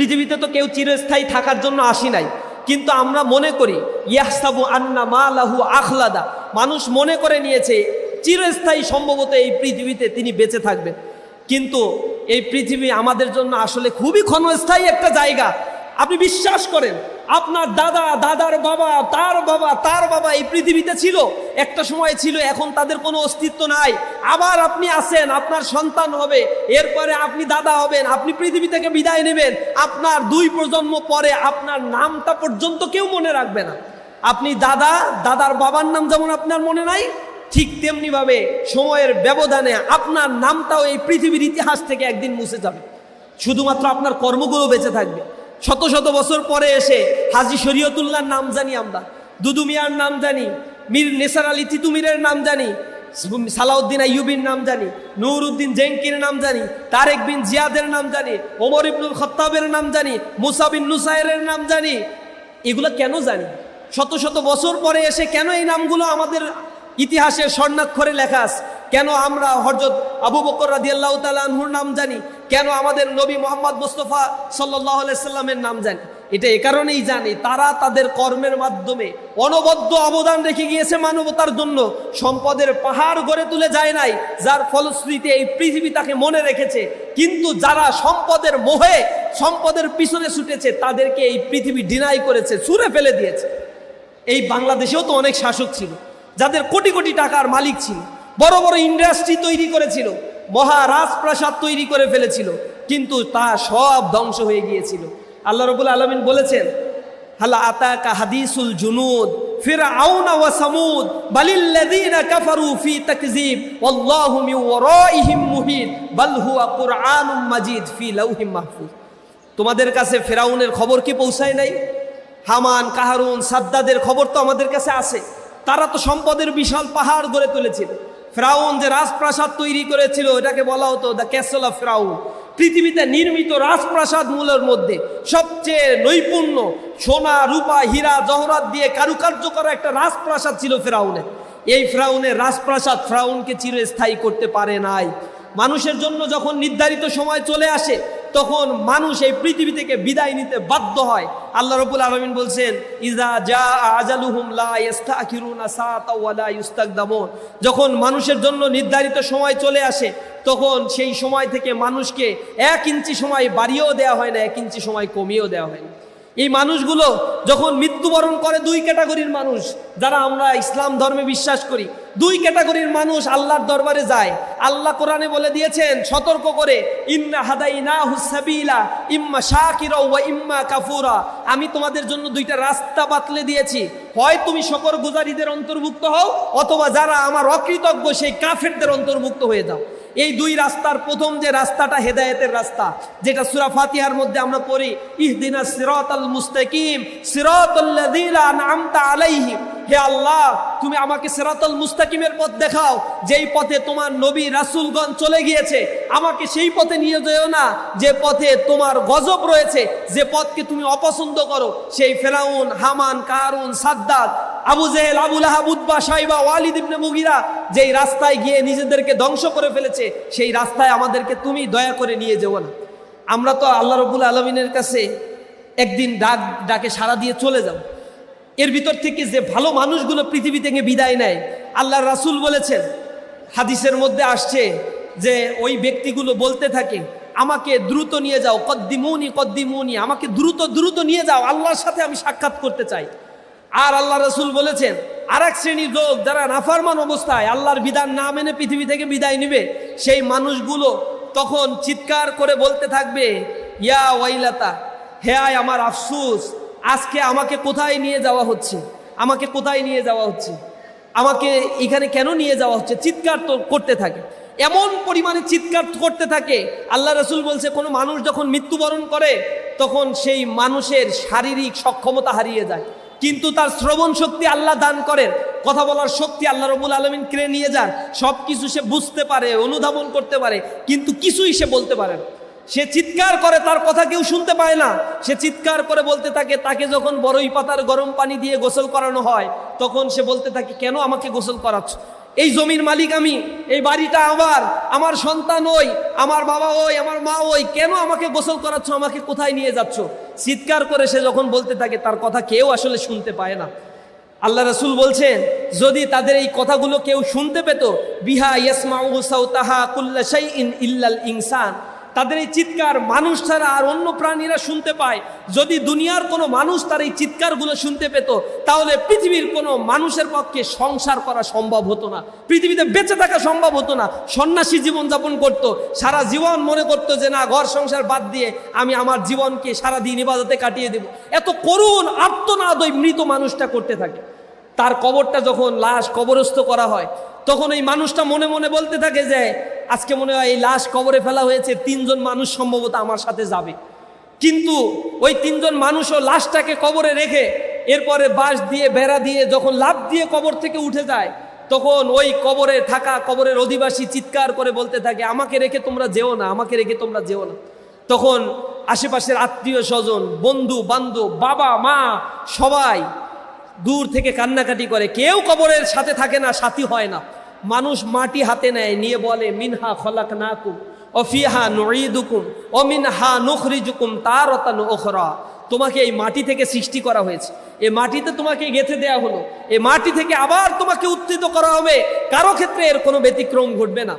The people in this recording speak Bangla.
পৃথিবীতে তো কেউ চিরস্থায়ী থাকার জন্য আসি নাই। কিন্তু আমরা মনে করি, ইয়াহসাবু আন্না মা লাহু আখলাদা। মানুষ মনে করে নিয়েছে, চিরস্থায়ী সম্ভবত এই পৃথিবীতে তিনি বেঁচে থাকবেন। কিন্তু এই পৃথিবী আমাদের জন্য আসলে খুবই ক্ষণস্থায়ী একটা জায়গা। আপনি বিশ্বাস করেন আপনার দাদা, দাদার বাবা, তার বাবা তার বাবা এই পৃথিবীতে ছিল। একটা সময় ছিল, এখন তাদের কোনো অস্তিত্ব নাই। আবার আপনি আসেন, আপনার সন্তান হবে, এরপরে আপনি দাদা হবেন, আপনি পৃথিবী থেকে বিদায় নেবেন। আপনার দুই প্রজন্ম পরে আপনার নামটা পর্যন্ত কেউ মনে রাখবে না। আপনি দাদা, দাদার বাবার নাম যেমন আপনার মনে নাই, ঠিক তেমনিভাবে সময়ের ব্যবধানে আপনার নামটাও এই পৃথিবীর ইতিহাস থেকে একদিন মুছে যাবে। শুধুমাত্র আপনার কর্মগুলো বেঁচে থাকবে। শত শত বছর পরে এসে হাজি শরীয়তুল্লাহর নাম জানি আমরা, দুদু মিয়ার নাম জানি, মীর নেসার আলী তিতুমিরের নাম জানি, সালাউদ্দিন আইয়ুবির নাম জানি নুরউদ্দিন জেঙ্কির নাম জানি, তারেক বিন জিয়াদের নাম জানি, ওমর ইবনুল খত্তাবের নাম জানি মুসাবিন নুসাইরের নাম জানি। এগুলো কেন জানি? শত শত বছর পরে এসে কেন এই নামগুলো আমাদের ইতিহাসের স্বর্ণাক্ষরে লেখা আছে? কেন আমরা হরজত আবু বকর রাদিয়াল্লাহু তাআলা আনহুর নাম জানি? কেন আমাদের নবী মোহাম্মদ মুস্তফা সাল্লামের নাম জানি? এটা এ কারণেই জানি, তারা তাদের কর্মের মাধ্যমে অনবদ্য অবদান রেখে গিয়েছে মানবতার জন্য। সম্পদের পাহাড় গড়ে তুলে যায় নাই, যার ফলশ্রুতিতে এই পৃথিবী তাকে মনে রেখেছে। কিন্তু যারা সম্পদের মোহে, সম্পদের পিছনে ছুটেছে, তাদেরকে এই পৃথিবী ডিনাই করেছে, ছুঁড়ে ফেলে দিয়েছে। এই বাংলাদেশেও তো অনেক শাসক ছিল, যাদের কোটি কোটি টাকার মালিক ছিল। বড় বড় ইন্ডাস্ট্রি তৈরি করেছিল মহা রাজপ্রাসাদ তৈরি করে ফেলেছিল, কিন্তু তা সব ধ্বংস হয়ে গিয়েছিল। আল্লাহ রবুল আলমিন বলেছেন, হালা আতাকা হাদিসুল জুনুদ আউনা ওয়া সামুদ, বালিল্লাযীনা কাফারু ফি তাকযীব, ওয়াল্লাহু মিন ওয়ারাইহিম মুহিত বাল হুয়া কুরআনুম মাজিদ ফি লাউহিম মাহফুজ। তোমাদের কাছে ফেরাউনের খবর কি পৌঁছায় নাই? হামান, কাহারুন, সাদ্দাদের খবর তো আমাদের কাছে আছে। তারা তো সম্পদের বিশাল পাহাড় গড়ে তুলেছিল। ফ্রাউন যে রাজপ্রাসাদ তৈরি করেছিল, এটাকে বলা হতো দ্য ক্যাসেল অফ ফ্রাউন পৃথিবীতে নির্মিত রাজপ্রাসাদ মূলের মধ্যে সবচেয়ে নৈপুণ্য সোনা, রূপা, হীরা, জহরাত দিয়ে কারুকার্য করা একটা রাজপ্রাসাদ ছিল ফ্রাউনে এই ফ্রাউনের রাজপ্রাসাদ ফ্রাউনকে চিরস্থায়ী করতে পারে নাই। মানুষের জন্য যখন নির্ধারিত সময় চলে আসে তখন মানুষ এই পৃথিবী থেকে বিদায় নিতে বাধ্য হয়। আল্লাহ রবুল আলমিন বলছেন ইজা যা আজালুহুম লা ইস্তাখিরুনা সাআতা ওয়া লা ইস্তাকদামুন যখন মানুষের জন্য নির্ধারিত সময় চলে আসে, তখন সেই সময় থেকে মানুষকে এক ইঞ্চি সময় বাড়িয়েও দেওয়া হয় না, এক ইঞ্চি সময় কমিয়েও দেওয়া হয় না। এই মানুষগুলো যখন মৃত্যুবরণ করে দুই ক্যাটাগরির মানুষ, যারা আমরা ইসলাম ধর্মে বিশ্বাস করি, দুই ক্যাটাগরির মানুষ আল্লাহর দরবারে যায়। আল্লাহ কোরআনে বলে দিয়েছেন, সতর্ক করে, ইন্না হাদাইনা হুসাবিলা ইম্মা শাকিরা ইম্মা কাফুরা। আমি তোমাদের জন্য দুইটা রাস্তা বাতলে দিয়েছি। হয় তুমি শকর গুজারিদের অন্তর্ভুক্ত হও, অথবা যারা আমার অকৃতজ্ঞ, সেই কাফেরদের অন্তর্ভুক্ত হয়ে যাও। এই দুই রাস্তার প্রথম যে রাস্তাটা হেদায়েতের রাস্তা, যেটা সুরা ফাতিহার মধ্যে আমরা পড়ি, ইহদিনা সিরাতাল মুস্তাকিম, সিরাতাল্লাযীনা আনআমতা আলাইহিম। হে আল্লাহ, তুমি আমাকে সিরাতাল মুস্তাকিমের পথ দেখাও, যেই পথে তোমার নবী রাসূলগণ চলে গিয়েছে। আমাকে সেই পথে নিয়ে যেও না, যে পথে তোমার গজব রয়েছে, যে পথকে তুমি অপছন্দ করো। সেই ফেরাউন, হামান, কারুন সাদ্দাত আবু জেহেল, আবু লাহাব উদ্বা সাইবা ওয়ালিদ ইবনে মুগিরা যেই রাস্তায় গিয়ে নিজেদেরকে ধ্বংস করে ফেলেছে, সেই রাস্তায় আমাদেরকে তুমি দয়া করে নিয়ে যেও না। আমরা তো আল্লাহ রবুল আলমিনের কাছে একদিন ডাক, ডাকে সাড়া দিয়ে চলে যাব। এর ভিতর থেকে যে ভালো মানুষগুলো পৃথিবী থেকে বিদায় নেয় আল্লাহ রাসূল বলেছেন, হাদিসের মধ্যে আসছে যে ওই ব্যক্তিগুলো বলতে থাকে, আমাকে দ্রুত নিয়ে যাও, কদ্দিমুনি কদ্দিমুনি, আমাকে দ্রুত দ্রুত নিয়ে যাও, আল্লাহর সাথে আমি সাক্ষাৎ করতে চাই। আর আল্লাহ রসুল বলেছেন আর এক শ্রেণির লোক যারা নাফারমান অবস্থায় আল্লাহর বিধান না মেনে পৃথিবী থেকে বিদায় নিবে, সেই মানুষগুলো তখন চিৎকার করে বলতে থাকবে, ইয়া ওয়াইলাতা, হে আয় আমার আফসুস, আজকে আমাকে কোথায় নিয়ে যাওয়া হচ্ছে? আমাকে কোথায় নিয়ে যাওয়া হচ্ছে? আমাকে এখানে কেন নিয়ে যাওয়া হচ্ছে? চিৎকার তো করতে থাকে। এমন পরিমাণে চিৎকার করতে থাকে, আল্লাহ রসুল বলছে, কোনো মানুষ যখন মৃত্যুবরণ করে, তখন সেই মানুষের শারীরিক সক্ষমতা হারিয়ে যায়। কিন্তু তার শ্রবণ শক্তি আল্লাহ দান করেন। কথা বলার শক্তি আল্লাহ রবুল আলমিন কিনে নিয়ে যান। সব কিছু সে বুঝতে পারে, অনুধাবন করতে পারে, কিন্তু কিছুই সে বলতে পারে না। সে চিৎকার করে, তার কথা কেউ শুনতে পায় না। সে চিৎকার করে বলতে থাকে, তাকে যখন বড়ই পাতার গরম পানি দিয়ে গোসল করানো হয়, তখন সে বলতে থাকে, কেন আমাকে গোসল করাচ্ছ? এই জমির মালিক আমি, এই বাড়িটা আমার আমার সন্তান ওই, আমার বাবা ওই, আমার মা ওই, কেন আমাকে গোসল করাচ্ছ, আমাকে কোথায় নিয়ে যাচ্ছ? চিৎকার করে সে যখন বলতে থাকে, তার কথা কেউ আসলে শুনতে পায় না। আল্লাহ রসুল বলছেন, যদি তাদের এই কথাগুলো কেউ শুনতে পেত, বিহা ইয়াসমাউ সাউতাহা কুল্লা শাইইন ইল্লাল ইনসান তাদের এই চিৎকার মানুষ ছাড়া আর অন্য প্রাণীরা শুনতে পায়। যদি দুনিয়ার কোনো মানুষ তার এই চিৎকারগুলো শুনতে পেত, তাহলে পৃথিবীর কোনো মানুষের পক্ষে সংসার করা সম্ভব হতো না। পৃথিবীতে বেঁচে থাকা সম্ভব হতো না। সন্ন্যাসী জীবনযাপন করত। সারা জীবন মনে করতো যে, না, ঘর সংসার বাদ দিয়ে আমি আমার জীবনকে সারা দিন ইবাদতে কাটিয়ে দেব। এত করুণ আত্মনাদ ওই মৃত মানুষটা করতে থাকে। তার কবরটা যখন লাশ কবরস্থ করা হয়, তখন এই মানুষটা মনে মনে বলতে থাকে যে আজকে মনে হয় এই লাশ কবরে ফেলা হয়েছে, তিনজন মানুষ সম্ভবত আমার সাথে যাবে। কিন্তু ওই তিনজন মানুষও লাশটাকে কবরে রেখে এরপরে বাঁশ দিয়ে, বেড়া দিয়ে যখন লাভ দিয়ে কবর থেকে উঠে যায়, তখন ওই কবরে থাকা, কবরের অধিবাসী চিৎকার করে বলতে থাকে, আমাকে রেখে তোমরা যেও না, আমাকে রেখে তোমরা যেও না। তখন আশেপাশের আত্মীয় স্বজন, বন্ধু, বান্ধব, বাবা, মা, সবাই দূর থেকে কান্নাকাটি করে, কেউ কবরের সাথে থাকে না, সাথী হয় না। মানুষ মাটি হাতে নেয়, নিয়ে বলে, মিনহা খলাক নাকুম অফিহা নঈদুকুম অমিনহা মিনহা নুখরিজুকুম তারতান ওখরা তোমাকে এই মাটি থেকে সৃষ্টি করা হয়েছে। এ মাটিতে তোমাকে গেঁথে দেয়া হলো। এ মাটি থেকে আবার তোমাকে উত্থিত করা হবে। কারও ক্ষেত্রে এর কোনো ব্যতিক্রম ঘটবে না।